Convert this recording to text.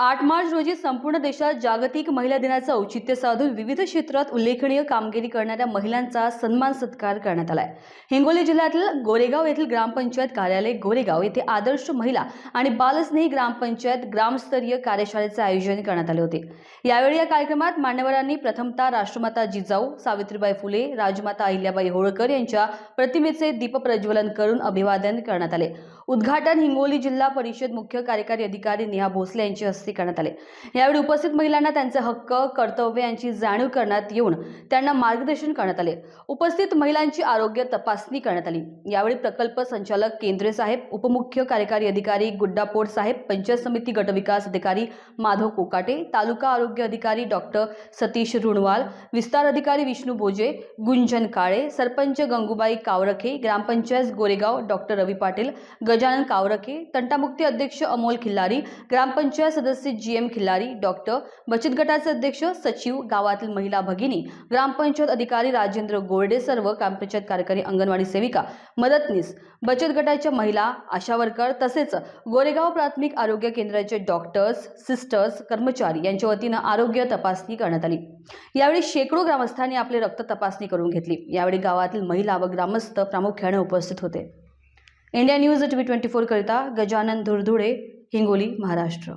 आठ मार्च रोजी संपूर्ण देशात जागतिक महिला दिनाचं औचित्य साधून विविध क्षेत्रात उल्लेखनीय कामगिरी करणाऱ्या महिलांचा सन्मान सत्कार करण्यात आलाय. हिंगोली जिल्ह्यातील गोरेगाव येथील ग्रामपंचायत कार्यालय गोरेगाव येथे आदर्श महिला आणि बालस्नेही ग्रामपंचायत ग्रामस्तरीय कार्यशाळेचे आयोजन करण्यात आले होते. यावेळी या कार्यक्रमात मान्यवरांनी प्रथमतः राष्ट्रमाता जिजाऊ सावित्रीबाई फुले राजमाता अहिल्याबाई होळकर यांच्या प्रतिमेचे दीपप्रज्वलन करून अभिवादन करण्यात आले. उद्घाटन हिंगोली जिल्हा परिषद मुख्य कार्यकारी अधिकारी नेहा भोसले यांच्या हस्ते करण्यात आले. यावेळी उपस्थित महिलांना त्यांचे हक्क कर्तव्य यांची जाणीव करण्यात येऊन त्यांना मार्गदर्शन करण्यात आले. उपस्थित महिलांची आरोग्य तपासणी करण्यात आली. यावेळी प्रकल्प संचालक केंद्रे साहेब उपमुख्य कार्यकारी अधिकारी गुड्डापोड साहेब पंचायत समिती गटविकास अधिकारी माधव कोकाटे तालुका आरोग्य अधिकारी डॉक्टर सतीश रुणवाल विस्तार अधिकारी विष्णू भोजे गुंजन काळे सरपंच गंगूबाई कावरखे ग्रामपंचायत गोरेगाव डॉक्टर रवी पाटील गज गजानन कावरके तंटामुक्ती अध्यक्ष अमोल खिल्लारी ग्रामपंचायत सदस्य जी एम खिल्लारी डॉक्टर बचत गटाचे अध्यक्ष सचिव गावातील महिला भगिनी ग्रामपंचायत अधिकारी राजेंद्र गोरडे सर्व ग्रामपंचायत कार्यकारी अंगणवाडी सेविका मदतनीस बचत गटाच्या महिला आशा वर्कर तसेच गोरेगाव प्राथमिक आरोग्य केंद्राचे डॉक्टर्स सिस्टर्स कर्मचारी यांच्या वतीनं आरोग्य तपासणी करण्यात आली. यावेळी शेकडो ग्रामस्थांनी आपले रक्त तपासणी करून घेतली. यावेळी गावातील महिला व ग्रामस्थ प्रामुख्याने उपस्थित होते. India news T V twenty फोरकरिता Gajanan Dhurdhude Hingoli Maharashtra.